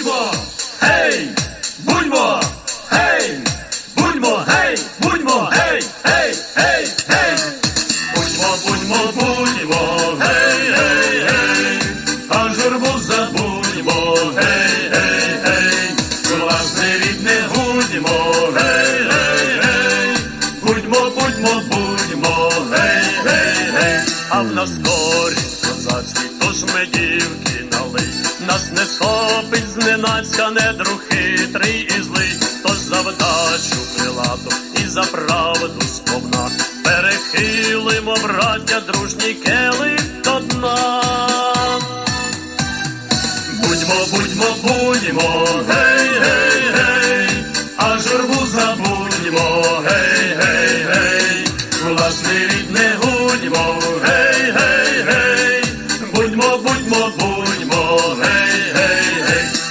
будьмо, гей, будьмо, гей, будьмо, гей, будьмо, гей, гей, гей, гей. Будьмо, будьмо, будьмо, гей, гей, гей, а журбу забудьмо, гей, гей, гей, власне рідне гудьмо, гей, гей, гей, будьмо, будьмо, будьмо, гей, гей, гей, а в нас горі козацькі, тож ми дівки налий, нас не схопить зненацька, не друг хитрий і злий, тож за вдачу крилату і за правду сповна, перехилимо, браття, дружні келих до дна. Будьмо, будьмо, будьмо,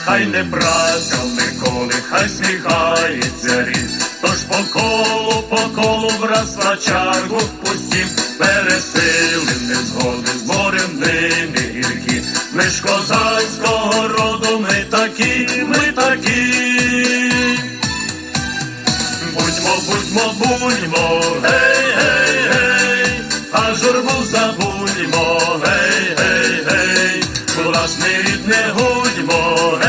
хай не праця Миколи, хай сміхається рід, тож по колу, по колу враз на чарку пустім, пересилим незгоди, зборем ними гіркі, ми ж козацького роду, ми такі, ми такі. Будьмо, будьмо, будьмо, гей, гей, гей, а журбу забудьмо, гей, гей, гей, власне рідне гудьмо, гей, гей,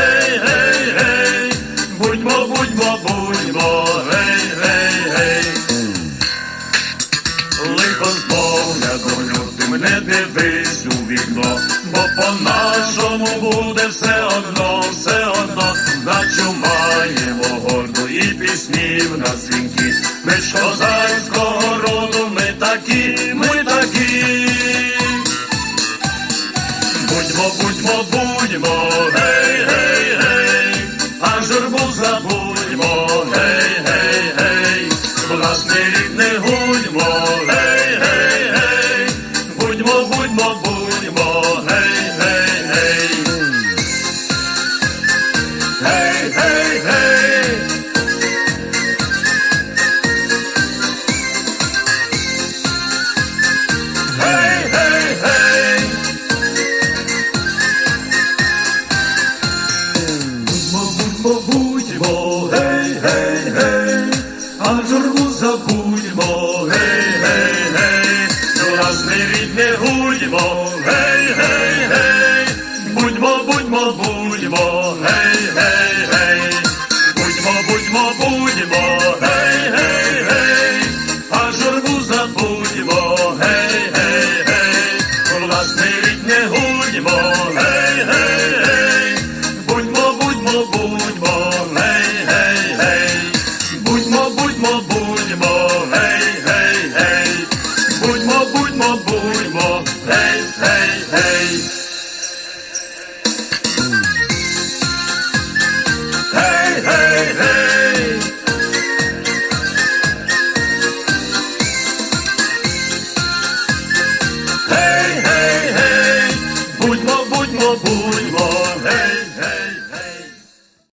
не дивись у вікно, бо по-нашому буде все одно, все одно, наче маємо горду і піснів на дзвінки. Ми ж козацького роду, ми такі, ми такі. Будьмо, будьмо, будьмо, гей, гей, гей, а журбу забудьмо, гей, гей, гей, власне рідне гудьмо, гей, гей, будьмо, будьмо, гей, гей, гей, а журбу забудьмо, гей, гей, гей, власне рідне гудьмо, гей, гей, гей, будьмо, будьмо, будьмо, гей, гей, гей, будьмо, будьмо, будьмо, гей, гей, гей, Гей,